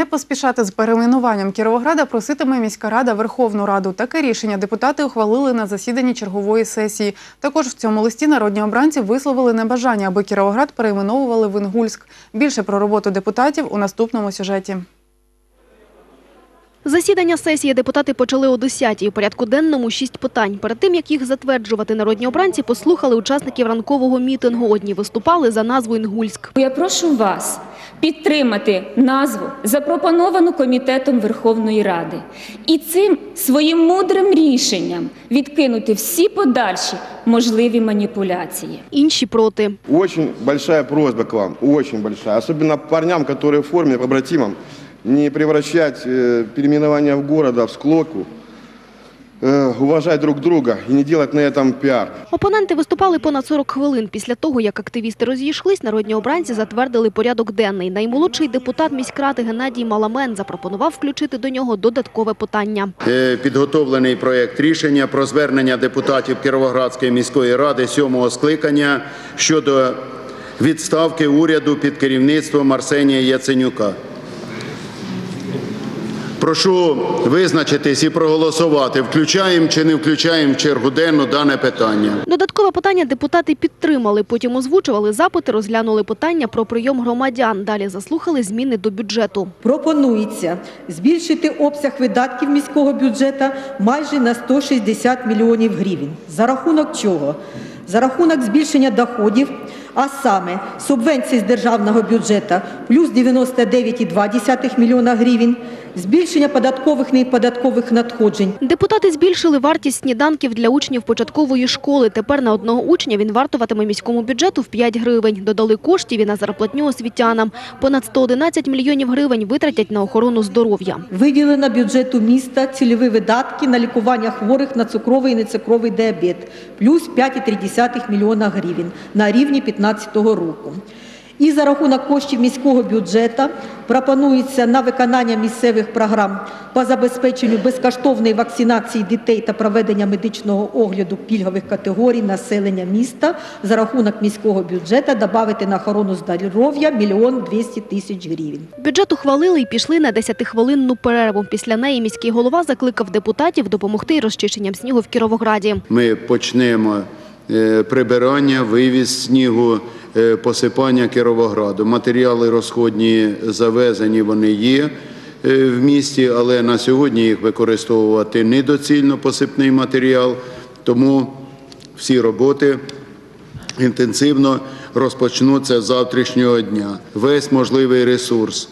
Не поспішати з перейменуванням Кіровограда проситиме міська рада Верховну Раду. Таке рішення депутати ухвалили на засіданні чергової сесії. Також в цьому листі народні обранці висловили небажання, аби Кіровоград перейменовували в Інгульськ. Більше про роботу депутатів у наступному сюжеті. Засідання сесії депутати почали о 10-й. У порядку денному шість питань. Перед тим, як їх затверджувати, народні обранці послухали учасників ранкового мітингу. Одні виступали за назву Інгульськ. Я прошу вас підтримати назву, запропоновану Комітетом Верховної Ради, і цим своїм мудрим рішенням відкинути всі подальші можливі маніпуляції. Інші проти. Очень большая просьба к вам, очень большая. Особенно парням, которые в форме, побратимам, не превращать э, переименование в города в склоку, э, уважать друг друга и не делать на этом пиар. Опоненти виступали понад 40 хвилин. Після того, як активісти розійшлись, народні обранці затвердили порядок денний. Наймолодший депутат міськради Геннадій Маламен запропонував включити до нього додаткове питання. Е, Підготовлений проєкт рішення про звернення депутатів Кіровоградської міської ради сьомого скликання щодо відставки уряду під керівництвом Арсенія Яценюка. Прошу визначитись і проголосувати, включаємо чи не включаємо в чергу денну дане питання. Додаткове питання депутати підтримали. Потім озвучували запити, розглянули питання про прийом громадян. Далі заслухали зміни до бюджету. Пропонується збільшити обсяг видатків міського бюджету майже на 160 мільйонів гривень. За рахунок чого? За рахунок збільшення доходів, а саме субвенції з державного бюджету плюс 99,2 мільйона гривень, збільшення податкових неподаткових надходжень Депутати збільшили вартість сніданків для учнів початкової школи. Тепер на одного учня він вартуватиме міському бюджету в 5 гривень. Додали коштів і на зарплатню освітянам. Понад 111 мільйонів гривень витратять на охорону здоров'я. Виділено бюджету міста цільові видатки на лікування хворих на цукровий і нецукровий діабет плюс 5,3 мільйона гривень на рівні 2015 року. І за рахунок коштів міського бюджету пропонується на виконання місцевих програм по забезпеченню безкоштовної вакцинації дітей та проведення медичного огляду пільгових категорій населення міста за рахунок міського бюджету додати на охорону здоров'я мільйон 200 тисяч гривень. Бюджет ухвалили і пішли на 10-хвилинну перерву. Після неї міський голова закликав депутатів допомогти розчищенням снігу в Кіровограді. Ми почнемо прибирання, вивіз снігу, е, посипання Кіровограду. Матеріали розходні завезені, вони є е, в місті, але на сьогодні їх використовувати недоцільно посипний матеріал, тому всі роботи інтенсивно розпочнуться з завтрашнього дня. Весь можливий ресурс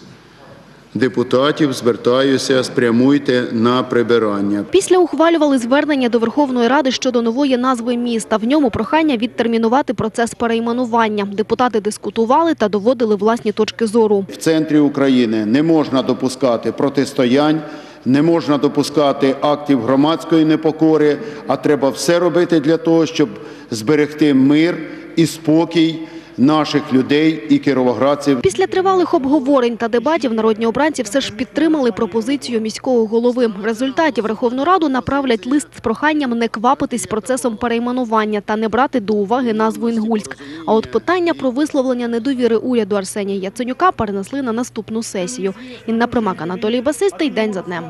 депутатів, звертаюся, спрямуйте на прибирання. Після ухвалювали звернення до Верховної Ради щодо нової назви міста. В ньому прохання відтермінувати процес перейменування. Депутати дискутували та доводили власні точки зору. В центрі України не можна допускати протистоянь, не можна допускати актів громадської непокори, а треба все робити для того, щоб зберегти мир і спокій наших людей і кіровоградців. Після тривалих обговорень та дебатів народні обранці все ж підтримали пропозицію міського голови. В результаті Верховну Раду направлять лист з проханням не квапитись процесом перейменування та не брати до уваги назву Інгульськ. А от питання про висловлення недовіри уряду Арсенія Яценюка перенесли на наступну сесію. Інна Примак, Анатолій Басистий. День за днем.